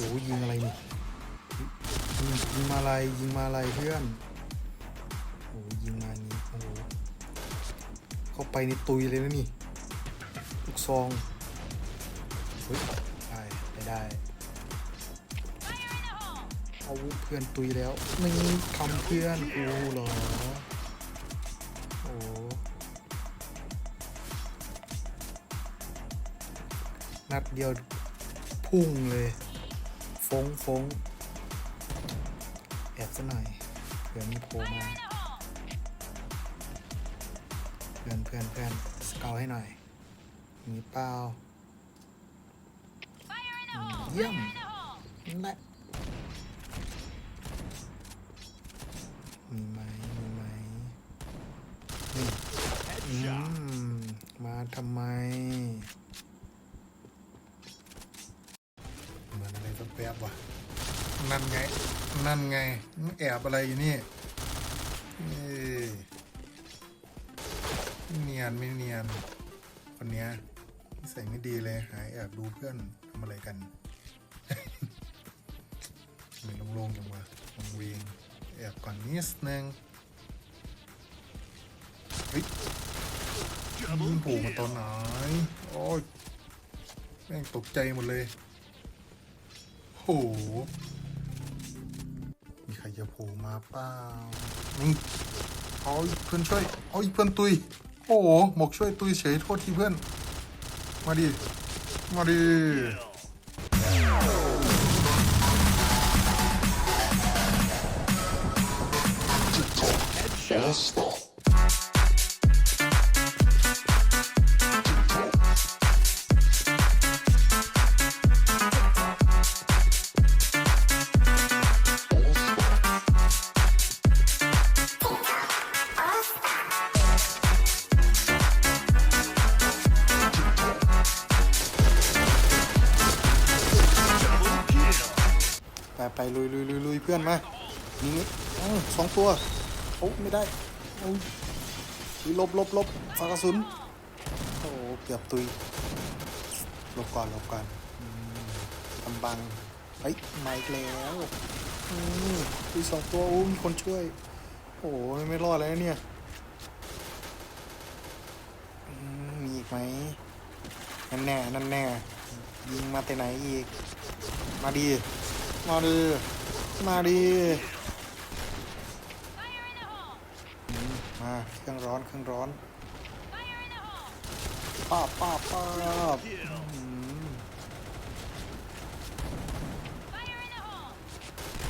อ้ยิงอะไรนี่ยิงยิงมาอะไรยิงมาอะไรเพื่อนโอ้ยิงมานี้โอ้เข้าไปในตุยเลยนะนี่ลูกซองเฮ้ยได้ได้ได้เอาเพื่อนตุยแล้วนี่ทำเพื่อนกูเหรอโอ้นัดเดียวพุ่งเลย ฟงฟงแอบซะหน่อยเผื่อมีโผล่มาเพื่อนเพื่อนเพื่อนสเกาให้หน่อยมีเปล่าเยี่ยมและมีไหมมีไหมนี่อืมมาทำไม เหมือนอะไรสักแป๊บ วะนั่นไง นั่นไงมันแอบอะไรอยู่นี่เนียนไม่เนียน คนเนี้ยนิสัยไม่ดีเลยหายแอบดูเพื่อนทำอะไรกันไม่โล่งๆจังวะวงเวียงแอบก่อนนิดนึงเฮ้ยยิงผูมาตอนไหนโอ้ยแม่งตกใจหมดเลย มีใครจะโผล่มาเปล่านี่เอาอีกเพื่อนช่วยเอาอีกเพื่อนตุย โอ้โหหมกช่วยตุยเฉยโทษทีเพื่อน มาดิ มาดิไป ไปลุยลุยลุยลุยเพื่อนมานี่สองตัวโอ้ไม่ได้โอ้ยลบลบลบฝากระสุนโอ้เกือบตุยลบก่อนลบก่อนอืมกำบังเฮ้ยมาอีกแล้วอืมตุยสองตัวโอ้มีคนช่วย โอ้ยไม่รอดแล้วเนี่ยมมีอีกไหมนั่นแน่นั่นแน่ยิงมาแต่ไหนอีก มาดี มาดีมาดีมาเครื่องร้อนเครื่องร้อนป้าบป้าป้า